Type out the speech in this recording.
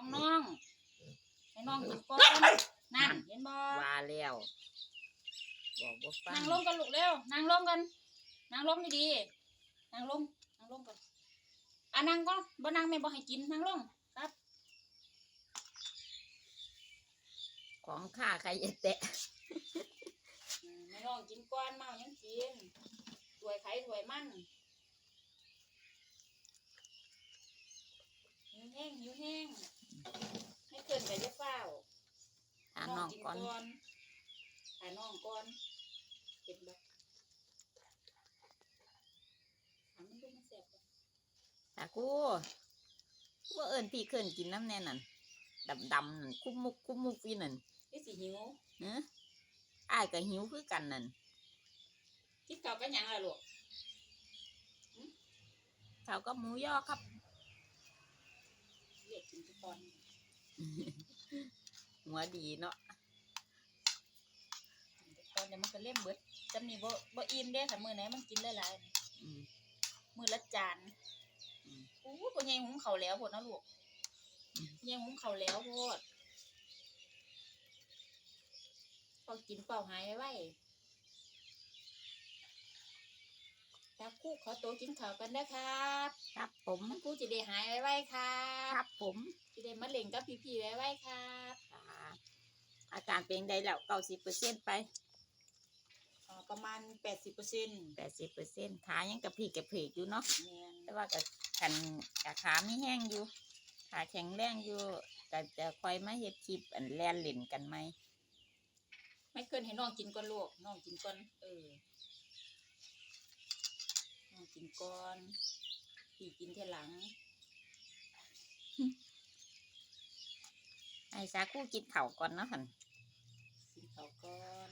ของน้อง ให้น้องกินก่อนนั่นเห็นบ่ว่าแล้วบอกบ่ฟันั่งงลงกันลูกเร็วนั่งลงกันนั่งลงดีๆนั่งลงนั่งลงกันอะนั่งก่อนบ่นั่งแม่บ่ให้กินนั่งลงครับ ของข้าใครจะแตะอืมให้น้องกินก่อนเมายังกินถวยไข่ถวยมันหิวแห้งหิวแห้งไม่เกินไปจะเฝ้า ทาน้ องก่อนถ่ายน้องก่อนเห็นบ่ถามมันดูมันแสบบ่ตากูว่าเอิญพี่เคินกินน้ำแน่นั่นดำดำๆนั่นคุบมุกคุบมุกอีนั่นนี่สิหิวเนอะอ้ายก็หิวคือกันนั่นกินข้าวกันหยังล่ะลูกเขาก็หมูย่อครับเรียกกินทุกตอนหัวดีเนาะตอน เดี๋ยวมันก็เล่มเบิดจำนี่บ่บ่อิ่มเด้ค่ะมื้อไหนมันกินหลายอืมๆมื้อละจานอืมอู้บ่ใหญ่หุงข้าวแล้วโพดเนาะลูกอืมใหญ่หุงข้าวแล้วโพดพอกินเปล่าหายไว้ตาคู่ขอตัวกินข้าวกันนะครับครับผมมันกูจะได้หายไว้ๆครัครับบผมจะได้มาเล่นกับพี่ๆไว้ๆครับครับอาการเป็นไดแล้วเก้าสิบเปอร์เซ็นไปอ่า ประมาณแปดสิบเปอร์เซ็นต์แปดสิบเปอร์เซ็นขายังกระพีกกระเพกอยู่เนาะเนี่ยแต่ว่ากับขันกับขาไม่แห้งอยู่ ขาแข็งแรงอยู่ก็จะคอยมาเฮ็ดคลิปอันแลนเล่นกันไหมไม่เกินให้น้องกินก่อนลูกน้องกินก่อนเออน้องกินก่อนพี่กินทีหลังไอ้สาคูกินเข่าวก่อนเนาะหันกินข้าวก่อน